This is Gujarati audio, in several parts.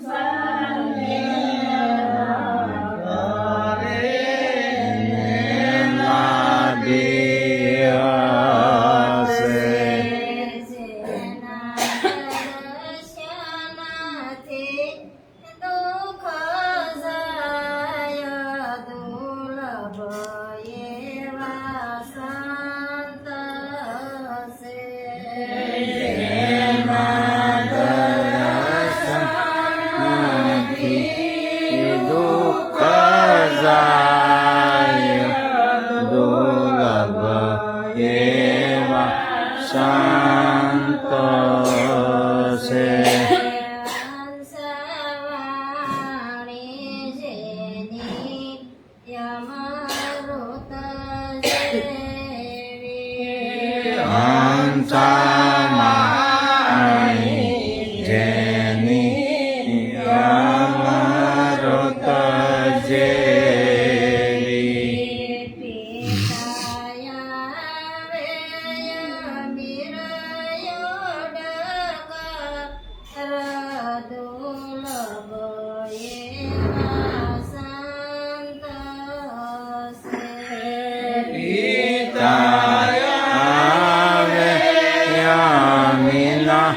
三年。的河 જાય દુર્લભ એવા શાંત છે હંસવાણી આવે યામિના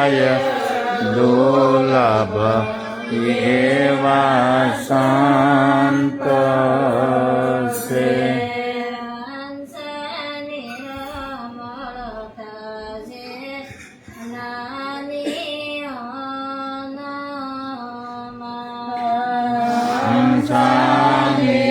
થાય દુર્લભ એવા સંત છે હંસાની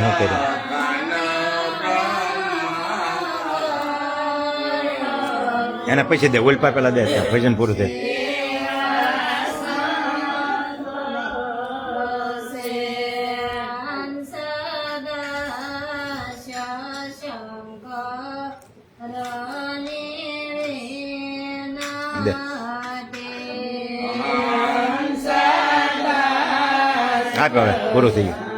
હું કર્યું. એના પછી દે ઉલ્પા પેલા દે ભજન પૂરું થાય. દે. હા હવે પૂરું થઈ ગયું.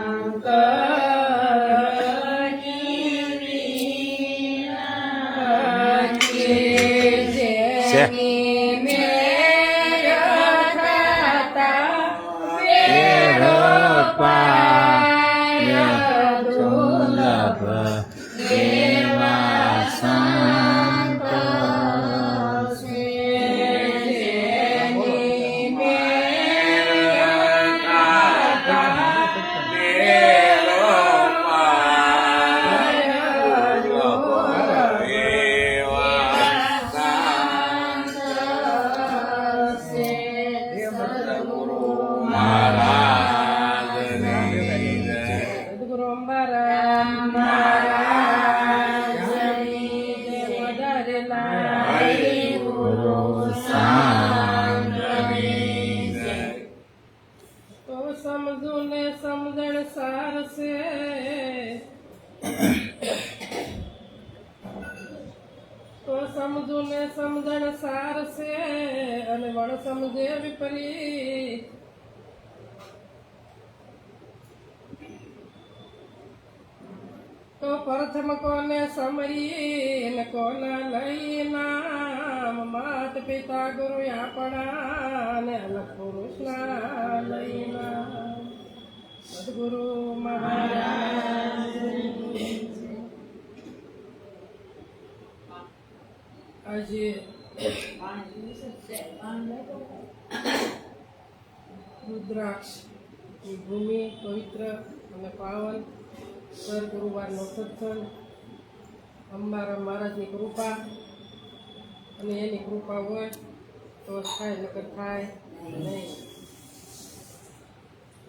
સમજુ ને સમજણ સાર છે તો સમજુ સમજણ સાર છે અને વણ સમજે વિપરીત. તો પ્રથમ કોને સમરી ને કોના લઈ નામ માત પિતા ગુરુ આપણા ને પુરુષના લઈ નામ સદગુરુ મહારાજ. આજે રુદ્રાક્ષ, ભૂમિ, પવિત્ર અને પાવન દર ગુરુવારનો સત્સંગ. અમારા મહારાજની કૃપા અને એની કૃપા હોય તો થાય નકર થાય નહીં.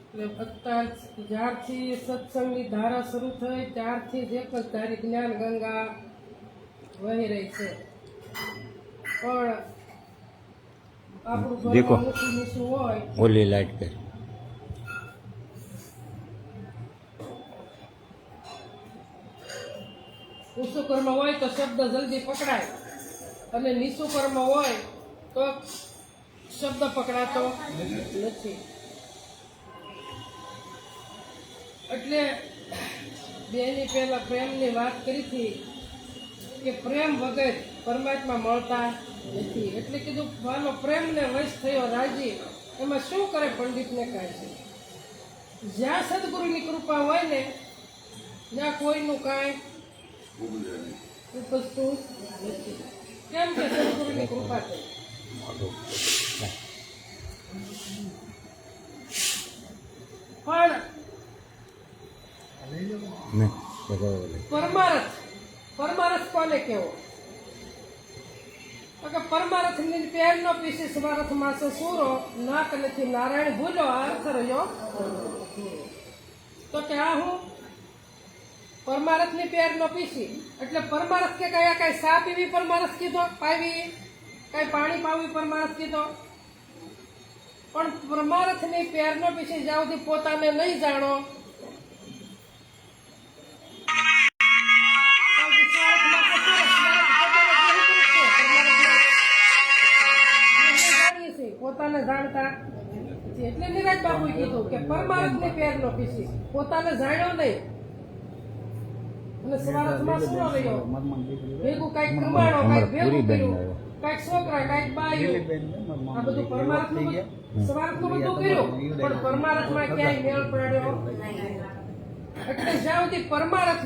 એટલે અત્યાર જ્યારથી સત્સંગની ધારા શરૂ થઈ ત્યારથી જ એક જ ધારી જ્ઞાન ગંગા વહી રહી છે. પણ આપણું ઓલી લાઈટ કર કર્મ હોય તો શબ્દ જલ્દી પકડાય. અને નીચું હોય તો શબ્દ પકડાતો નથી. એટલે બેની પહેલા પ્રેમની વાત કરી હતી કે પ્રેમ વગર પરમાત્મા મળતા નથી. એટલે કીધું માનો પ્રેમને વશ થયો રાજી. એમાં શું કરે પંડિતને કહે છે? જ્યાં સદગુરુની કૃપા હોય ને, ત્યાં કોઈનું કાંઈ પરમારથ પરમારથ કોને કેવો કે પરમારથની પેર પીસી સ્વારથ માસે સૂરો, નાક નથી, નારાયણ ભૂલો અર્થ રહ્યો. તો કે આ હું? પરમારથની પેર નો પીસી. એટલે પરમારથ કે કયા કઈ સા પીવી પરમારથ કીધો? પાવી કઈ પાણી પાવી પરમારથ કીધો? પણ પરમારથની પેર નો પીસી જ્યાં પોતાને નહીં જાણો પોતાને જાણતા. એટલે નિરાજ બાપુએ કીધું કે પરમારથની પેર નો પીસી. પોતાને જાણ્યો નહીં. અને સમાજમાં શું આવ્યો ભેગું કંઈક કમાણો કંઈક ભેગું કર્યું કંઈક છોકરા કંઈક બાયું આ બધું પરમાર્થનું સ્વાર્થનું બધું કર્યું પણ પરમાર્થમાં ક્યાંય મેળ પડ્યો? એટલે જ્યાં સુધી પરમાર્થ